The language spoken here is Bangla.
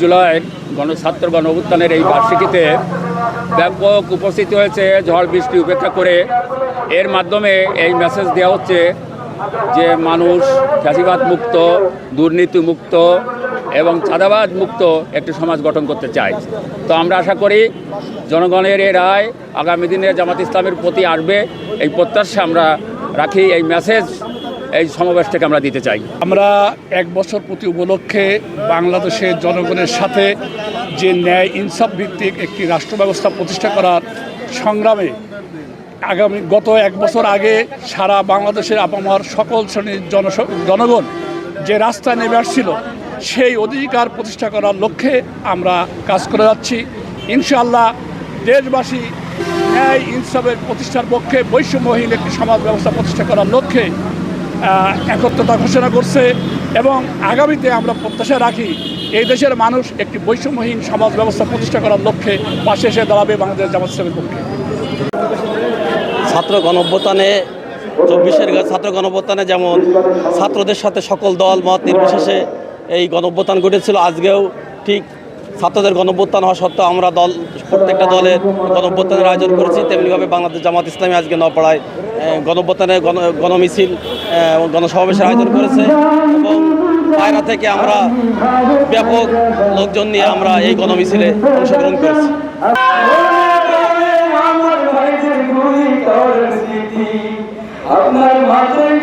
জুলাই গণ ছাত্র গণ অভ্যুত্থানের এই বার্ষিকীতে ব্যাপক উপস্থিতি হয়েছে, ঝড় বৃষ্টি উপেক্ষা করে। এর মাধ্যমে এই মেসেজ দেওয়া হচ্ছে যে মানুষ ফ্যাসিবাদ মুক্ত দুর্নীতি মুক্ত এবং মুক্ত একটি সমাজ গঠন করতে চাই তো আমরা আশা করি জনগণের এই রায় আগামী দিনে জামাত ইসলামের প্রতি আসবে। এই প্রত্যাশা আমরা রাখি, এই মেসেজ এই সমাবেশ থেকে আমরা দিতে চাই। আমরা এক বছর প্রতি উপলক্ষে বাংলাদেশের জনগণের সাথে যে ন্যায় ইনসাফ ভিত্তিক একটি রাষ্ট্র ব্যবস্থা প্রতিষ্ঠা করার সংগ্রামে আগামী গত এক বছর আগে সারা বাংলাদেশের আপামার সকল শ্রেণির জনগণ যে রাস্তায় নেমে আসছিল সেই অধিকার প্রতিষ্ঠা করার লক্ষ্যে আমরা কাজ করে যাচ্ছি। ইনশাআল্লাহ দেশবাসী ন্যায় ইনসাফের প্রতিষ্ঠার পক্ষে বৈষম্যহীন একটি সমাজ ব্যবস্থা প্রতিষ্ঠা করার লক্ষ্যে একত্রতা ঘোষণা করছে এবং আগামীতে আমরা প্রত্যাশা রাখি এই দেশের মানুষ একটি বৈষম্যহীন সমাজ ব্যবস্থা প্রতিষ্ঠা করার লক্ষ্যে পাশে এসে দাঁড়াবে বাংলাদেশ জামাত ইসলামের পক্ষে। ছাত্র গণঅভ্যুত্থানে চব্বিশের ছাত্র গণঅভ্যুত্থানে যেমন ছাত্রদের সাথে সকল দল, মত নির্বিশেষে এই গণঅভ্যুত্থান ঘটেছিল। আজকেও ঠিক ছাত্রদের গণঅভ্যুত্থান হওয়া সত্ত্বেও আমরা দল, প্রত্যেকটা দলের গণঅভ্যুত্থানের আয়োজন করেছি। তেমনিভাবে বাংলাদেশ জামাত ইসলামী আজকে নপাড়ায় গণঅভ্যুত্থানের গণ, গণমিছিল গণসমাবেশের আয়োজন করেছে এবং পায়রা থেকে আমরা ব্যাপক লোকজন নিয়ে আমরা এই গণমিছিলে অংশগ্রহণ করেছি। আপনার মাথায়